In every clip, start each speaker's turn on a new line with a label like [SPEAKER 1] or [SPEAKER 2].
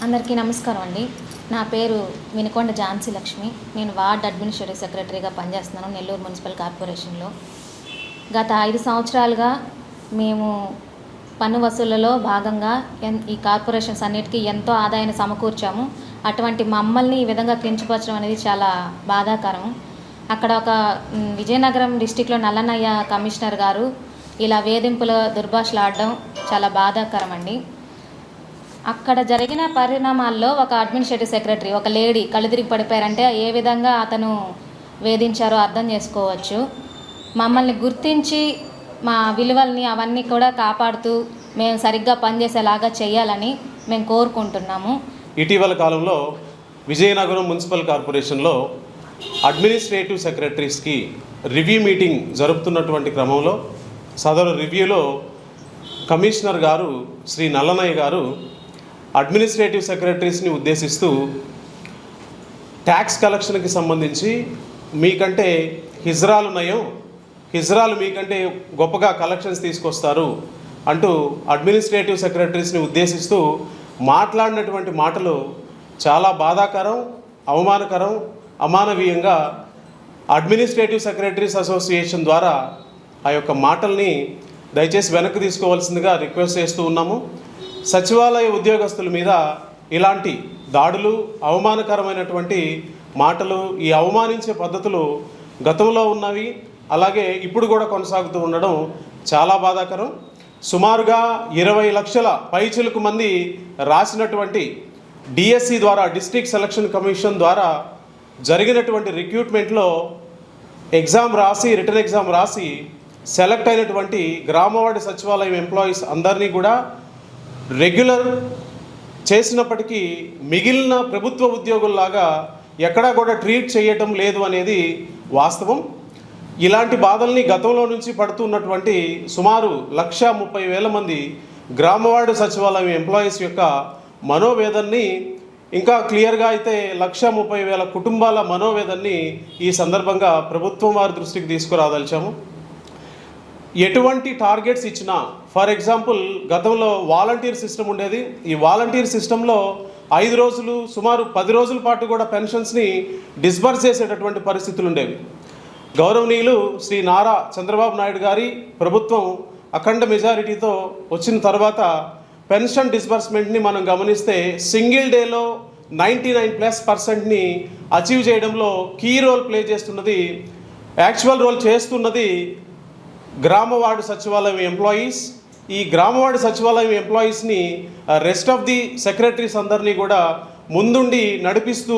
[SPEAKER 1] అందరికీ నమస్కారం అండి. నా పేరు వినుకొండ ఝాన్సీ లక్ష్మి. నేను వార్డ్ అడ్మినిస్ట్రేటివ్ సెక్రటరీగా పనిచేస్తున్నాను నెల్లూరు మున్సిపల్ కార్పొరేషన్లో. గత ఐదు సంవత్సరాలుగా మేము పన్ను వసూళ్ళలో భాగంగా ఎన్- ఈ కార్పొరేషన్స్ అన్నిటికీ ఎంతో ఆదాయాన్ని సమకూర్చాము. అటువంటి మమ్మల్ని ఈ విధంగా కించపరచడం అనేది చాలా బాధాకరం. అక్కడ ఒక విజయనగరం డిస్టిక్లో నల్లనయ్య కమిషనర్ గారు ఇలా వేధింపుల దుర్భాషలు ఆడడం చాలా బాధాకరం అండి అక్కడ జరిగిన పరిణామాల్లో ఒక అడ్మినిస్ట్రేటివ్ సెక్రటరీ ఒక లేడీ కళ్ళు తిరిగి పడిపోయారంటే ఏ విధంగా అతను వేధించారో అర్థం చేసుకోవచ్చు. మమ్మల్ని గుర్తించి మా విలువల్ని అవన్నీ కూడా కాపాడుతూ మేము సరిగ్గా పనిచేసేలాగా చేయాలని మేము కోరుకుంటున్నాము.
[SPEAKER 2] ఇటీవల కాలంలో విజయనగరం మున్సిపల్ కార్పొరేషన్లో అడ్మినిస్ట్రేటివ్ సెక్రటరీస్కి రివ్యూ మీటింగ్ జరుపుతున్నటువంటి క్రమంలో సదరు రివ్యూలో కమిషనర్ గారు శ్రీ నల్లనయ్య గారు అడ్మినిస్ట్రేటివ్ సెక్రటరీస్ని ఉద్దేశిస్తూ ట్యాక్స్ కలెక్షన్కి సంబంధించి మీకంటే హిజ్రాలు నయం హిజ్రాలు మీకంటే గొప్పగా కలెక్షన్స్ తీసుకొస్తారు అంటూ అడ్మినిస్ట్రేటివ్ సెక్రటరీస్ని ఉద్దేశిస్తూ మాట్లాడినటువంటి మాటలు చాలా బాధాకరం అవమానకరం అమానవీయంగా అడ్మినిస్ట్రేటివ్ సెక్రటరీస్ అసోసియేషన్ ద్వారా ఆ యొక్క మాటల్ని దయచేసి వెనక్కి తీసుకోవాల్సిందిగా రిక్వెస్ట్ చేస్తూ ఉన్నాము. సచివాలయ ఉద్యోగస్తుల మీద ఇలాంటి దాడులు అవమానకరమైనటువంటి మాటలు ఈ అవమానించే పద్ధతులు గతంలో ఉన్నవి అలాగే ఇప్పుడు కూడా కొనసాగుతూ ఉండడం చాలా బాధాకరం. సుమారుగా ఇరవై లక్షల పైచులకు మంది రాసినటువంటి డిఎస్సి ద్వారా డిస్ట్రిక్ట్ సెలక్షన్ కమిషన్ ద్వారా జరిగినటువంటి రిక్రూట్మెంట్లో ఎగ్జామ్ రాసి రిటర్న్ ఎగ్జామ్ రాసి సెలెక్ట్ అయినటువంటి గ్రామవాడి సచివాలయం ఎంప్లాయీస్ అందరినీ కూడా రెగ్యులర్ చేసినప్పటికీ మిగిలిన ప్రభుత్వ ఉద్యోగుల్లాగా ఎక్కడా కూడా ట్రీట్ చేయటం లేదు అనేది వాస్తవం. ఇలాంటి బాధల్ని గతంలో నుంచి పడుతున్నటువంటి సుమారు లక్ష ముప్పై వేల మంది గ్రామవార్డు సచివాలయం ఎంప్లాయీస్ యొక్క మనోవేదన్ని ఇంకా క్లియర్గా అయితే లక్ష ముప్పై వేల కుటుంబాల మనోవేదన్ని ఈ సందర్భంగా ప్రభుత్వం వారి దృష్టికి తీసుకురాదలిచాము. ఎటువంటి టార్గెట్స్ ఇచ్చినా ఫర్ ఎగ్జాంపుల్ గతంలో వాలంటీర్ సిస్టమ్ ఉండేది. ఈ వాలంటీర్ సిస్టంలో ఐదు రోజులు సుమారు పది రోజుల పాటు కూడా పెన్షన్స్ని డిస్బర్స్ చేసేటటువంటి పరిస్థితులు ఉండేవి. గౌరవనీయులు శ్రీ నారా చంద్రబాబు నాయుడు గారి ప్రభుత్వం అఖండ మెజారిటీతో వచ్చిన తర్వాత పెన్షన్ డిస్బర్స్మెంట్ని మనం గమనిస్తే సింగిల్ డేలో నైంటీ నైన్ ప్లస్ పర్సెంట్ని అచీవ్ చేయడంలో కీ రోల్ ప్లే చేస్తున్నది యాక్చువల్ రోల్ చేస్తున్నది గ్రామ వార్డు సచివాలయం ఎంప్లాయీస్ ఈ గ్రామవాడి సచివాలయం ఎంప్లాయీస్ని రెస్ట్ ఆఫ్ ది సెక్రటరీస్ అందరినీ కూడా ముందుండి నడిపిస్తూ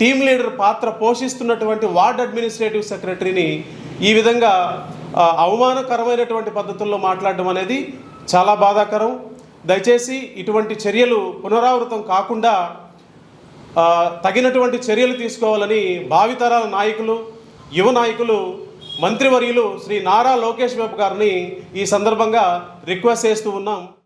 [SPEAKER 2] టీమ్ లీడర్ పాత్ర పోషిస్తున్నటువంటి వార్డ్ అడ్మినిస్ట్రేటివ్ సెక్రటరీని ఈ విధంగా అవమానకరమైనటువంటి పద్ధతుల్లో మాట్లాడడం అనేది చాలా బాధాకరం. దయచేసి ఇటువంటి చర్యలు పునరావృతం కాకుండా తగినటువంటి చర్యలు తీసుకోవాలని భావితరాల నాయకులు యువ నాయకులు మంత్రివర్యులు శ్రీ నారా లోకేష్ బాబు గారిని ఈ సందర్భంగా రిక్వెస్ట్ చేస్తూ ఉన్నాం.